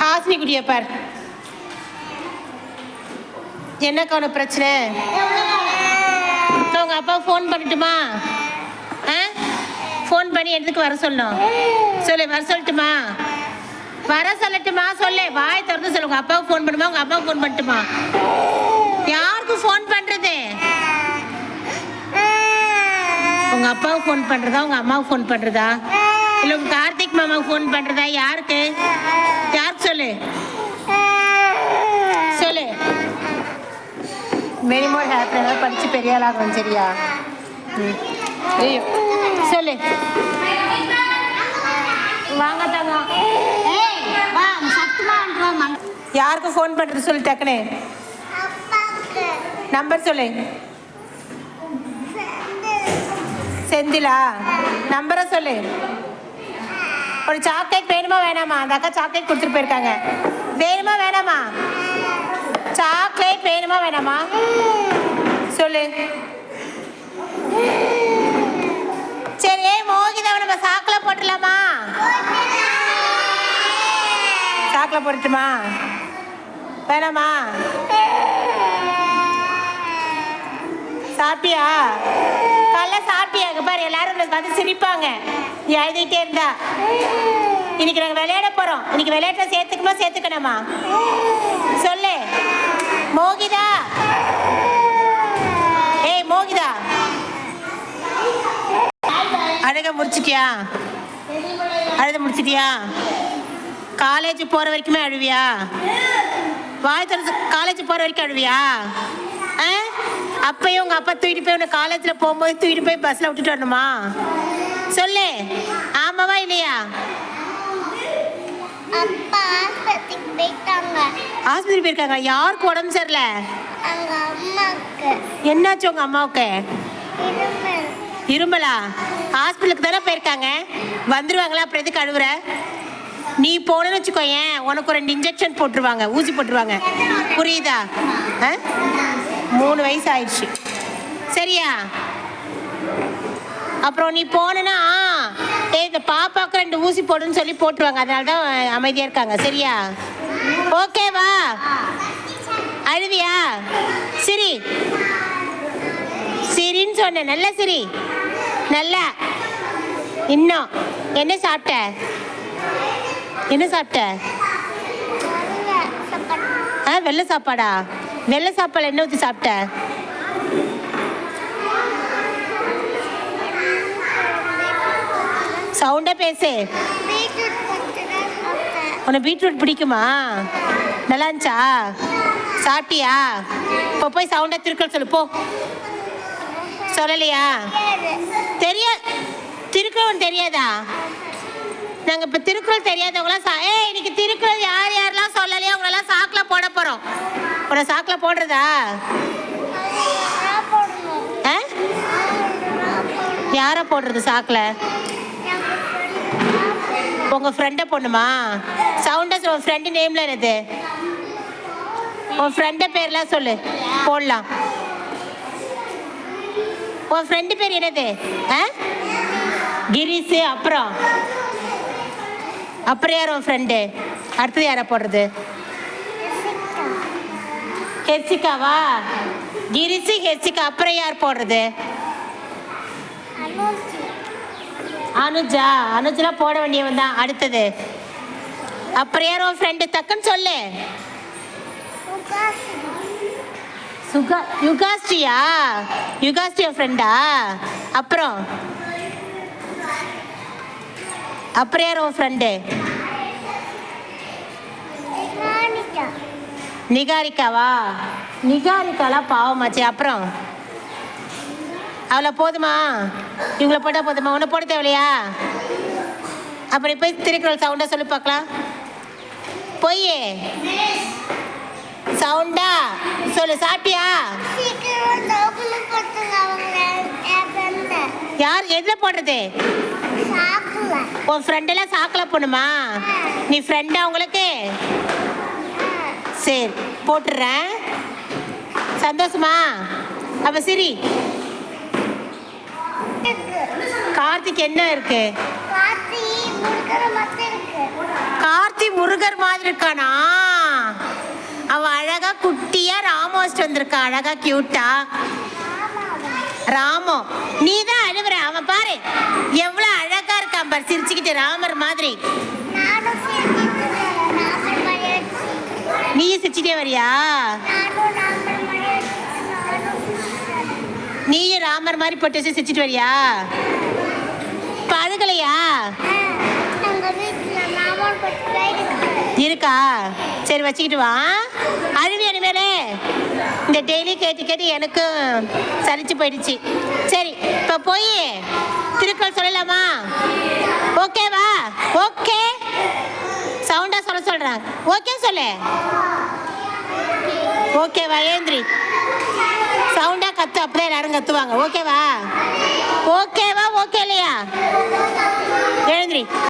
ஹாசினி குடிய பார் என்னக்கா உனக்கு பிரச்சனை? உங்க அப்பா ஃபோன் பண்ணட்டுமா? ஆ? ஃபோன் பண்ணி எதுக்கு வர சொல்லணும் சொல்லு வர சொல்லட்டுமா? வர சொல்லட்டுமா? சொல்லு வாய் திறந்து சொல்லு. உங்க அப்பாவுக்கு ஃபோன் பண்ணுமா? உங்க அப்பாவுக்கு ஃபோன் பண்ணட்டுமா? யாருக்கு ஃபோன் பண்றது? உங்க அப்பாவுக்கு ஃபோன் பண்றதா? உங்க அம்மாவுக்கு ஃபோன் பண்றதா? இல்ல உங்க கார்த்திக் மாமாவுக்கு ஃபோன் பண்றதா? யாருக்கு? யாருக்கு சொல்லு? சொல்லு. மெனிமோர் ஹேப்பி படிச்சு பெரிய ஆளாகணும் சரியா? சொல்லு. வாங்க தாங்க ஏய் வா சத்துமான்றா மண் யாருக்கு ஃபோன் பண்றது சொல்லு டக்குனு நம்பர் சொல்லு. செந்திலா நம்பரை சொல்லு. ஒரு சாக்லேட் வேணுமா வேணாமா? அந்த அக்கா சாக்லேட் கொடுத்துட்டு போயிருக்காங்க. வேணுமா வேணாமா? சாக்லேட் வேணுமா வேணாமா? சொல்லு. சரி ஏய் மோகிதாவை நம்ம சாக்கில் போட்டுடலாமா? சாக்கில் போட்டுட்டுமா? வேணாமா? சாப்பிட்டியா? காலைல சாப்பிட்டியா? பாரு எல்லாரும் உன்னை பார்த்து சிரிப்பாங்க. நீ அழுதுகிட்டே இருந்தா. இன்னைக்கு நாங்கள் விளையாட போறோம். இன்னைக்கு விளையாட்டுல சேர்த்துக்கணுமா சேர்த்துக்கணுமா? சொல்லு. மோகிதா. ஏய் மோகிதா. அழுக முடிச்சிட்டியா? அழுத முடிச்சிட்டியா? காலேஜ் போற வரைக்குமே அழுவியா? வாய் திறந்து காலேஜ் போற வரைக்கும் அழுவியா? ஆ? அப்பயும் உங்க அப்பா தூக்கிட்டு போய் உன்னை காலேஜ்ல போகும்போது தூக்கிட்டு போய் பஸ்ல விட்டுட்டு வரணுமா? சொல்லு. ஆமாவா இல்லையா? அப்பா ஆஸ்பத்திரிக்கு போயிட்டாங்க. ஆஸ்பத்திரி போயிருக்காங்க. யாருக்கு உடம்பு சரியில்லை? என்னாச்சு உங்க அம்மாவுக்கு? இருமல். இருமலா? ஹாஸ்பிட்டலுக்கு தானே போயிருக்காங்க. வந்துருவாங்களா? அப்புறம் எதுக்கு அழுவுற? நீ போனேன்னு வச்சுக்கோயேன். உனக்கு ஒரு ரெண்டு இன்ஜெக்ஷன் போட்டுருவாங்க. ஊசி போட்டுருவாங்க. புரியுதா? ஆ? மூணு வயசு ஆயிடுச்சு சரியா? அப்புறம் நீ போனேன்னா ஏ இந்த பாப்பாவுக்கு ரெண்டு ஊசி போடுன்னு சொல்லி போட்டுருவாங்க. அதனால தான் அமைதியாக இருக்காங்க. சரியா? ஓகேவா அழுதியா? சரி. சிரின்னு சொன்னேன் நல்ல சிரி. நல்லா. இன்னும். என்ன சாப்பிட்ட? என்ன சாப்பிட்ட? சாப்பாடு ஆ வெள்ளை சாப்பாடா? வெள்ளை சாப்பாடு என்ன ஊற்றி சாப்பிட்ட? சவுண்டா பேசு. உனக்கு பீட்ரூட் பிடிக்குமா? நல்லா இருந்துச்சா? சாப்பிட்டியா? இப்போ போய் சவுண்டா திருக்கல் சொல்லு போ. சொல்லலையா? தெரிய திருக்குறள் தெரியாதா? நாங்கள் இப்போ திருக்குறள் தெரியாதவங்களாம் ஏ இன்னைக்கு திருக்குறள் யார் யாரெல்லாம் சொல்லலையோ அவங்களெல்லாம் சாக்கில் போட போகிறோம் உன்னை சாக்கில் போடுறதா? ஆ? யாரை போடுறது சாக்கில்? உங்கள் ஃப்ரெண்டை பொண்ணுமா சவுண்டா உன் ஃப்ரெண்டு நேமில் என்னது? உன் ஃப்ரெண்டு பேர்லாம் சொல்லு. போடலாம். உன் ஃப்ரெண்டு பேர் என்னது? ஆ? கிரீஸு அப்புறம்? அப்புறம் யார் உன் ஃப்ரெண்டு அடுத்தது யாரை போடுறது? ஹெச்சிகாவா? கிரிசி ஹெச்சிகா அப்புறம் யார் போடுறது? அனுஜா. அனுஜெலாம் போட வேண்டியவன் தான். அடுத்தது. அப்புறம் யார் உன் ஃப்ரெண்டு டக்குன்னு சொல்லு. சுகா யுகாஸ்ரீயா? யுகாஸ்ரீ உன் ஃப்ரெண்டா அப்புறம்? அப்புறம் யார் உன் ஃப்ரெண்டு நிகாரிக்காவா? நிகாரிக்காலாம் பாவமாச்சு அப்புறம்? அவளை போதுமா? இவங்கள போட்டால் போதுமா? உன்னை போட தேவையில்லையா? அப்படி போய் திருக்குறள் சவுண்டாக சொல்லி பார்க்கலாம். பொய்யே. சவுண்டா சொல்லு சாப்பிட்டியா? யார் எதில் போடுறது? உன் ஃப்ரெண்டெல்லாம் சாக்கில் போகணுமா நீ ஃப்ரெண்டா உங்களுக்கு? சரி போட்டுடுறேன் சந்தோஷமா? அப்போ சரி. கார்த்திக் என்ன இருக்கு? கார்த்தி முருகர் மாதிரி இருக்கானா? அவன் அழகா குட்டியா ராமோஸ்ட் வச்சுட்டு அழகா கியூட்டா ராமோ நீ தான் அழுவுற. அவன் பாரு எவ்வளவு அழகா இருக்கான் பாரு. சிரிச்சுக்கிட்டு ராமர் மாதிரி. சிரிச்சிட்டே வரியா? ராமர் மாதிரி நீயும் ராமர் மாதிரி போட்டு வச்சு சிரிச்சிட்டு வரியா? பழகலையா அழுகலையா? இருக்கா? சரி வச்சுக்கிட்டு வா. அழுவி அனிமேலே இந்த டெய்லி கேட்டு கேட்டு எனக்கும் சலிச்சு போயிடுச்சு. சரி இப்போ போய் திருக்குறள் சொல்லலாமா? ஓகேவா ஓகே சவுண்டாக சொல்ல சொல்கிறேன் ஓகே சொல்லு. ஓகேவா ஏந்திரி. சவுண்டாக கத்து அப்படியே எல்லாரும் கத்துவாங்க. ஓகேவா ஓகேவா ஓகே இல்லையா? எழுந்திரி